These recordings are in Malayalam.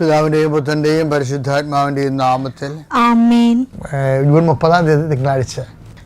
പിതാവിന്റെയും പുത്രന്റെയും പരിശുദ്ധാത്മാവിന്റെയും നാമത്തിൽ ജൂൺ മുപ്പതാം തീയതി തിങ്കളാഴ്ച.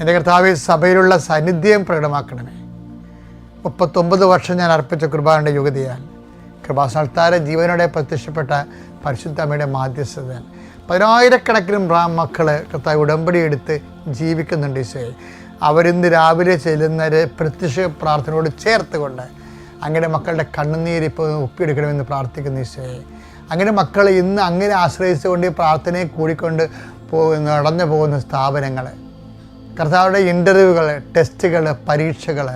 എന്റെ കർത്താവ് സഭയിലുള്ള സാന്നിധ്യം പ്രകടമാക്കണമേ. മുപ്പത്തൊമ്പത് വർഷം ഞാൻ അർപ്പിച്ച കുർബാനയുടെ യുഗതിയാൽ കൃപാസനത്താര ജീവനോടെ പ്രത്യക്ഷപ്പെട്ട പരിശുദ്ധ അമ്മയുടെ മാധ്യസ്ഥതയാൽ പതിനായിരക്കണക്കിന് ബ്രാ മക്കൾ കർത്താവ് ഉടമ്പടി എടുത്ത് ജീവിക്കുന്നുണ്ട് ഈശോയെ. അവരിന്ന് രാവിലെ ചെല്ലുന്നവരെ പ്രത്യക്ഷ പ്രാർത്ഥനയോട് ചേർത്തുകൊണ്ട് അങ്ങനെ മക്കളുടെ കണ്ണുനീര് ഇപ്പോൾ ഒപ്പിയെടുക്കണമെന്ന് പ്രാർത്ഥിക്കുന്ന ഈശോയെ. അങ്ങനെ മക്കൾ ഇന്ന് അങ്ങനെ ആശ്രയിച്ചുകൊണ്ട് ഈ പ്രാർത്ഥനയെ കൂടിക്കൊണ്ട് നടന്നു പോകുന്ന സ്ഥാപനങ്ങൾ കർത്താവുടെ ഇന്റർവ്യൂകൾ ടെസ്റ്റുകൾ പരീക്ഷകൾ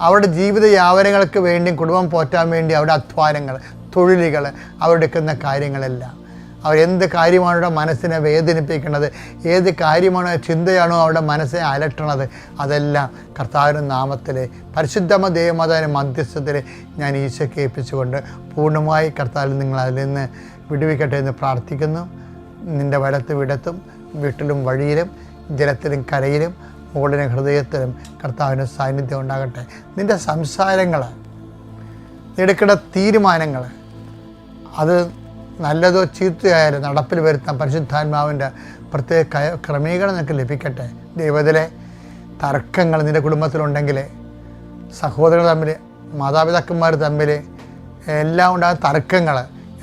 അവരുടെ ജീവിത യാവനങ്ങൾക്ക് വേണ്ടിയും കുടുംബം പോറ്റാൻ വേണ്ടി അവരുടെ അധ്വാനങ്ങൾ തൊഴിലുകൾ അവരെടുക്കുന്ന കാര്യങ്ങളെല്ലാം. അവരെന്ത് കാര്യമാണ് അവരുടെ മനസ്സിനെ വേദനിപ്പിക്കുന്നത് ഏത് കാര്യമാണോ ചിന്തയാണോ അവരുടെ മനസ്സിനെ അലട്ടണത് അതെല്ലാം കർത്താവിന്റെ നാമത്തിൽ പരിശുദ്ധമ ദേവമാതാവിന്റെ മധ്യസ്ഥത്തിൽ ഞാൻ ഈശോയ്ക്ക് ഏൽപ്പിച്ചുകൊണ്ട് പൂർണമായി കർത്താവിൽ നിങ്ങൾ അതിൽ നിന്ന് വിടുവിക്കട്ടെ എന്ന് പ്രാർത്ഥിക്കുന്നു. നിന്റെ വലത്ത് വിടത്തും വീട്ടിലും വഴിയിലും ജലത്തിലും കരയിലും മുകളിലും ഹൃദയത്തിലും കർത്താവിന്റെ സാന്നിധ്യം ഉണ്ടാകട്ടെ. നിന്റെ സംസാരങ്ങൾ എടുക്കേണ്ട തീരുമാനങ്ങൾ അത് നല്ലതോ ചീത്തയായാലും നടപ്പിൽ വരുത്താൻ പരിശുദ്ധാത്മാവിന്റെ പ്രത്യേക ക്രമീകരണം നിനക്ക് ലഭിക്കട്ടെ. ദൈവത്തിലെ തർക്കങ്ങൾ നിന്റെ കുടുംബത്തിലുണ്ടെങ്കിൽ സഹോദരങ്ങൾ തമ്മിൽ മാതാപിതാക്കന്മാർ തമ്മിൽ എല്ലാം ഉണ്ടായ തർക്കങ്ങൾ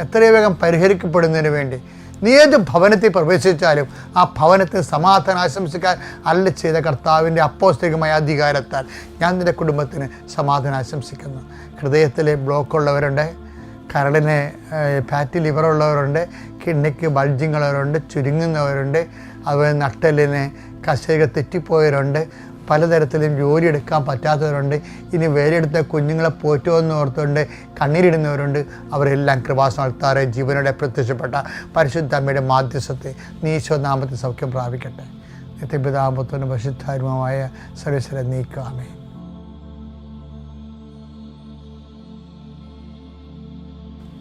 എത്രയും വേഗം പരിഹരിക്കപ്പെടുന്നതിന് വേണ്ടി നീ ഏത് ഭവനത്തിൽ പ്രവേശിച്ചാലും ആ ഭവനത്തിന് സമാധാനം ആശംസിക്കാൻ അല്ല ചെയ്ത കർത്താവിന്റെ അപ്പോസ്തികമായ അധികാരത്താൽ ഞാൻ നിന്റെ കുടുംബത്തിന് സമാധാനം ആശംസിക്കുന്നു. ഹൃദയത്തിലെ ബ്ലോക്ക് ഉള്ളവരുണ്ട് കരളിന് ഫാറ്റി ലിവർ ഉള്ളവരുണ്ട് കിഡ്നിക്ക് ബൾജിങ്ങുള്ളവരുണ്ട് ചുരുങ്ങുന്നവരുണ്ട് അതുപോലെ നട്ടലിന് കശേക തെറ്റിപ്പോയവരുണ്ട് പലതരത്തിലും ജോലി എടുക്കാൻ പറ്റാത്തവരുണ്ട്. ഇനി വേരെടുത്ത കുഞ്ഞുങ്ങളെ പോറ്റുമെന്ന് ഓർത്തുകൊണ്ട് കണ്ണീരിടുന്നവരുണ്ട്. അവരെല്ലാം കൃപാസനത്താറെ ജീവനോടെ പ്രത്യക്ഷപ്പെട്ട പരിശുദ്ധ അമ്മയുടെ മാധ്യസ്ഥത്തെ നീശോനാമത്തെ സൗഖ്യം പ്രാപിക്കട്ടെ. നിത്യപിതാമ്പത്വനും പരിശുദ്ധാരുമായ സർവീശ്വരെ നീക്കാമേ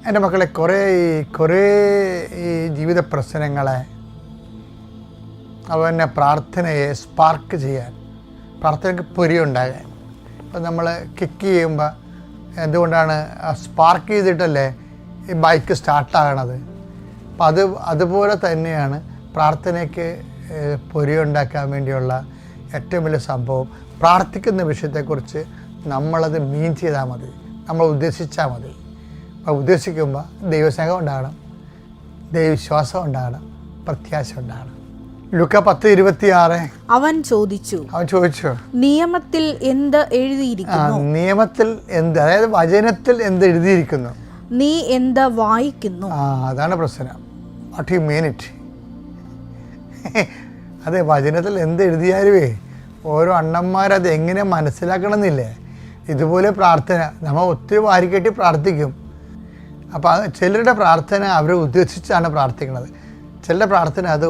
എന്റെ മക്കളെ കുറേ കുറേ ഈ ജീവിത പ്രശ്നങ്ങളെ അവന്റെ പ്രാർത്ഥനയെ സ്പാർക്ക് ചെയ്യാൻ പ്രാർത്ഥനയ്ക്ക് പൊരി പൊരിയുണ്ടാകാൻ ഇപ്പം നമ്മൾ കിക്ക് ചെയ്യുമ്പോൾ എന്തുകൊണ്ടാണ് സ്പാർക്ക് ചെയ്തിട്ടല്ലേ ഈ ബൈക്ക് സ്റ്റാർട്ടാകണത് അപ്പം അത് അതുപോലെ തന്നെയാണ് പ്രാർത്ഥനയ്ക്ക് പൊരി ഉണ്ടാക്കാൻ വേണ്ടിയുള്ള ഏറ്റവും വലിയ സംഭവം. പ്രാർത്ഥിക്കുന്ന വിഷയത്തെക്കുറിച്ച് നമ്മളത് മീൻ ചെയ്താൽ മതി. നമ്മൾ ഉദ്ദേശിച്ചാൽ മതി. അപ്പോൾ ഉദ്ദേശിക്കുമ്പോൾ ദൈവസ്നേഹം ഉണ്ടാകണം. ദൈവവിശ്വാസം ഉണ്ടാകണം. പ്രത്യാശ ഉണ്ടാകണം. ലുക്ക പത്ത് ഇരുപത്തിയാറ്. അവൻ ചോദിച്ചു അവൻ ചോദിച്ചു. നിയമത്തിൽ എന്ത് എഴുതിയിരിക്കുന്നു? നിയമത്തിൽ എന്ത് അതായത് വചനത്തിൽ എന്ത് എഴുതിയിരിക്കുന്നു? നീ എന്ത് വായിക്കുന്നു? ആ അതാണ് പ്രശ്നം. വാട്ട് യു മീൻ ഇറ്റ് അതെ വചനത്തിൽ എന്ത് എഴുതിയാലുവേ ഓരോ അണ്ണന്മാരത് എങ്ങനെ മനസ്സിലാക്കണമെന്നില്ലേ? ഇതുപോലെ പ്രാർത്ഥന നമ്മൾ ഒത്തിരി വാരിക്കെട്ടി പ്രാർത്ഥിക്കും. അപ്പോൾ ചിലരുടെ പ്രാർത്ഥന അവരെ ഉദ്ദേശിച്ചാണ് പ്രാർത്ഥിക്കുന്നത്. ചിലരുടെ പ്രാർത്ഥന അത്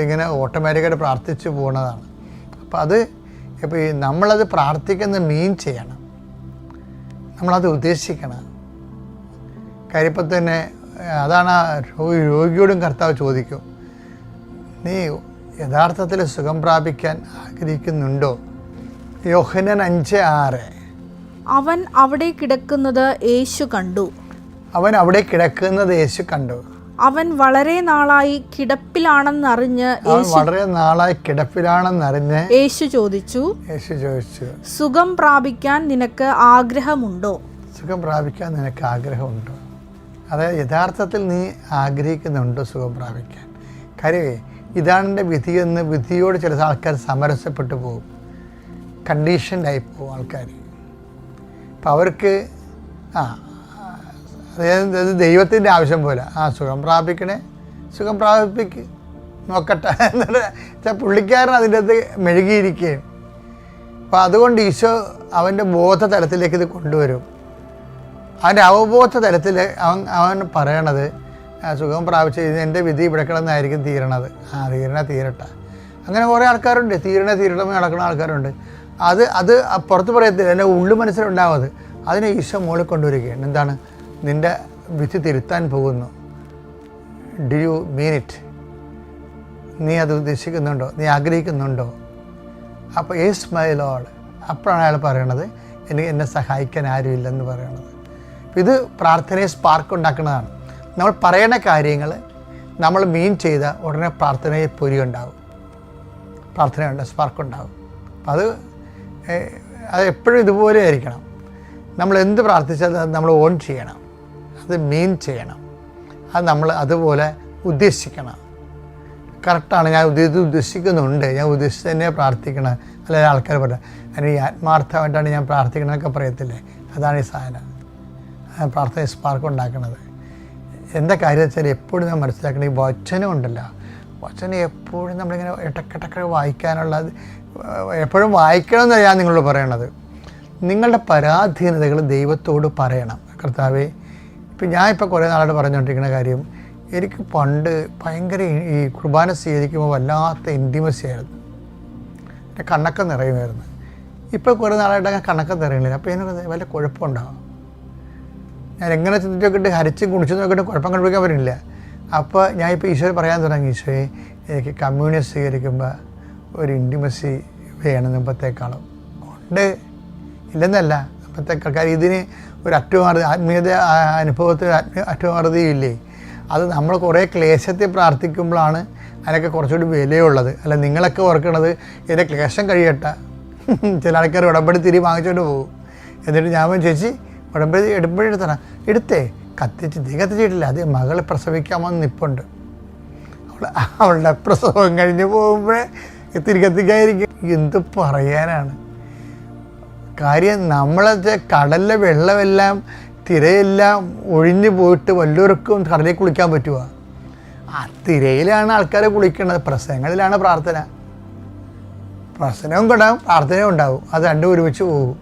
ഇങ്ങനെ ഓട്ടോമാറ്റിക്കായിട്ട് പ്രാർത്ഥിച്ചു പോകുന്നതാണ് അപ്പോൾ അത് ഇപ്പോൾ ഈ നമ്മളത് പ്രാർത്ഥിക്കുന്ന മീൻ ചെയ്യണം. നമ്മളത് ഉദ്ദേശിക്കണം. കാര്യം ഇപ്പം തന്നെ അതാണ് രോഗിയോടും കർത്താവ് ചോദിക്കും നീ യഥാർത്ഥത്തിൽ സുഖം പ്രാപിക്കാൻ ആഗ്രഹിക്കുന്നുണ്ടോ? യോഹനൻ അഞ്ച് ആറ്. അവൻ അവിടെ കിടക്കുന്നത് യേശു കണ്ടു. അവൻ അവിടെ കിടക്കുന്നത് യേശു കണ്ടു. അവൻ വളരെ നാളായി കിടപ്പിലാണെന്നറിഞ്ഞ് വളരെ നാളായി കിടപ്പിലാണെന്നറിഞ്ഞ് യേശു ചോദിച്ചു യേശു ചോദിച്ചു സുഖം പ്രാപിക്കാൻ നിനക്ക് ആഗ്രഹമുണ്ടോ? സുഖം പ്രാപിക്കാൻ നിനക്ക് ആഗ്രഹമുണ്ടോ? അതായത് യഥാർത്ഥത്തിൽ നീ ആഗ്രഹിക്കുന്നുണ്ടോ സുഖം പ്രാപിക്കാൻ? കാര്യമേ ഇതാണ് എന്റെ വിധിയെന്ന് വിധിയോട് ചില ആൾക്കാർ സമരസപ്പെട്ടു പോകും. കണ്ടീഷൻഡായി പോകും ആൾക്കാർ അപ്പം അവർക്ക് ആ അതായത് ദൈവത്തിന്റെ ആവശ്യം പോലെ. ആ സുഖം പ്രാപിക്കണേ. സുഖം പ്രാപിപ്പിക്ക് നോക്കട്ടെ. എന്നിട്ട് പുള്ളിക്കാരൻ അതിന്റെ അകത്ത് മെഴുകിയിരിക്കുകയും. അപ്പം അതുകൊണ്ട് ഈശോ അവന്റെ ബോധ തലത്തിലേക്ക് ഇത് കൊണ്ടുവരും. അവന്റെ അവബോധ തലത്തിൽ അവൻ അവൻ പറയണത് സുഖം പ്രാപിച്ച് എന്റെ വിധി ഇവിടെ കിടന്നായിരിക്കും തീരണത്. ആ തീരണ തീരട്ടെ. അങ്ങനെ കുറേ ആൾക്കാരുണ്ട്. തീരണ തീരണമേ നടക്കുന്ന ആൾക്കാരുണ്ട്. അത് അത് പുറത്ത് പറയത്തില്ല. എന്റെ ഉള്ളു മനസ്സിലുണ്ടാവും അത്. അതിനെ ഈശോ മുകളിൽ കൊണ്ടുവരികയാണ്. എന്താണ്? നിന്റെ വിധി തിരുത്താൻ പോകുന്നു. ഡു യു മീൻ ഇറ്റ് നീ അത് ഉദ്ദേശിക്കുന്നുണ്ടോ? നീ ആഗ്രഹിക്കുന്നുണ്ടോ? അപ്പോൾ ഏസ് മൈ ലോഡ്. അപ്പോഴാണ് അയാൾ പറയണത് എനിക്ക് എന്നെ സഹായിക്കാൻ ആരുമില്ലെന്ന് പറയണത്. ഇത് പ്രാർത്ഥനയെ സ്പാർക്ക് ഉണ്ടാക്കുന്നതാണ്. നമ്മൾ പറയുന്ന കാര്യങ്ങൾ നമ്മൾ മീൻ ചെയ്ത ഉടനെ പ്രാർത്ഥനയെ പൊരി ഉണ്ടാവും. പ്രാർത്ഥനയുണ്ട് സ്പാർക്ക് ഉണ്ടാവും. അത് അത് എപ്പോഴും ഇതുപോലെ ആയിരിക്കണം. നമ്മൾ എന്ത് പ്രാർത്ഥിച്ചാലും അത് നമ്മൾ ഓൺ ചെയ്യണം. അത് മീൻ ചെയ്യണം. അത് നമ്മൾ അതുപോലെ ഉദ്ദേശിക്കണം. കറക്റ്റാണ് ഞാൻ ഉദ്ദേശിച്ച് ഉദ്ദേശിക്കുന്നുണ്ട്. ഞാൻ ഉദ്ദേശിച്ച് തന്നെ പ്രാർത്ഥിക്കണം. അല്ലെങ്കിൽ ആൾക്കാർ പറയാം ഈ ആത്മാർത്ഥമായിട്ടാണ് ഞാൻ പ്രാർത്ഥിക്കണമെന്നൊക്കെ പറയത്തില്ലേ? അതാണ് ഈ സാധനം. പ്രാർത്ഥന സ്പാർക്ക് ഉണ്ടാക്കുന്നത് എന്താ കാര്യം വെച്ചാൽ എപ്പോഴും ഞാൻ മനസ്സിലാക്കണം ഈ വചനം ഉണ്ടല്ലോ. വചനം എപ്പോഴും നമ്മളിങ്ങനെ ഇടക്കിടക്ക് വായിക്കാനുള്ള എപ്പോഴും വായിക്കണമെന്ന് ഞാൻ നിങ്ങളോട് പറയണത്. നിങ്ങളുടെ പരാധീനതകൾ ദൈവത്തോട് പറയണം. കർത്താവേ ഇപ്പം ഞാൻ കുറേ നാളായിട്ട് പറഞ്ഞുകൊണ്ടിരിക്കുന്ന കാര്യം എനിക്ക് പണ്ട് ഭയങ്കര ഈ- കുർബാന സ്വീകരിക്കുമ്പോൾ വല്ലാത്ത ഇന്റിമസി ആയിരുന്നു. എന്റെ കണ്ണൊക്കെ നിറയുമായിരുന്നു. ഇപ്പോൾ കുറേ നാളായിട്ട് അങ്ങനെ കണ്ണൊക്കെ നിറയുന്നില്ല. അപ്പോൾ എനിക്ക് വല്ല കുഴപ്പമുണ്ടാകും ഞാൻ എങ്ങനെ ചിന്തിച്ചൊക്കെ ഹരിച്ചും കുടിച്ചും നോക്കിയിട്ട് കുഴപ്പം കണ്ടുപിടിക്കാൻ പറ്റില്ല. അപ്പോൾ ഞാൻ ഇപ്പോൾ ഈശോയെ പറയാൻ തുടങ്ങി ഈശോയെ എനിക്ക് കമ്മ്യൂണിസ്റ്റ് സ്വീകരിക്കുമ്പോൾ ഒരു ഇന്റിമസി മുമ്പത്തേക്കാളും ഉണ്ട്. ഇല്ലെന്നല്ല. മുമ്പത്തേക്കാൾ കാര്യം ഇതിന് ഒരു അറ്റമാർദ്ദി ആത്മീയത അനുഭവത്തിൽ ആത്മീയ അറ്റുമാറുതിയില്ലേ അത് നമ്മൾ കുറേ ക്ലേശത്തെ പ്രാർത്ഥിക്കുമ്പോഴാണ് അതിനൊക്കെ കുറച്ചുകൂടി വിലയുള്ളത്. അല്ല നിങ്ങളൊക്കെ ഓർക്കണത് ഇതിന്റെ ക്ലേശം കഴിയട്ടെ. ചില ആൾക്കാർ ഉടമ്പടി തിരി വാങ്ങിച്ചുകൊണ്ട് പോകും. എന്നിട്ട് ഞാൻ ചേച്ചി ഉടമ്പടി എടുമ്പടി എടുത്തണം എടുത്തേ. കത്തിച്ച് തീ കത്തിച്ചിട്ടില്ല. അത് മകളെ പ്രസവിക്കാമെന്ന് നിപ്പുണ്ട്. അവൾ അവളുടെ പ്രസവം കഴിഞ്ഞ് പോകുമ്പോഴേ തിരി കത്തിക്കാതിരിക്കും എന്ത് പറയാനാണ്? കാര്യം നമ്മളെ കടലിലെ വെള്ളമെല്ലാം തിരയെല്ലാം ഒഴിഞ്ഞു പോയിട്ട് വല്ലവർക്കും കടലിൽ കുളിക്കാൻ പറ്റുമോ ആ തിരയിലാണ് ആൾക്കാരെ കുളിക്കുന്നത് പ്രസംഗങ്ങളിലാണ് പ്രാർത്ഥന. പ്രശ്നവും കിടാം പ്രാർത്ഥനയും ഉണ്ടാവും. അത് രണ്ടും ഒരുമിച്ച് പോകും.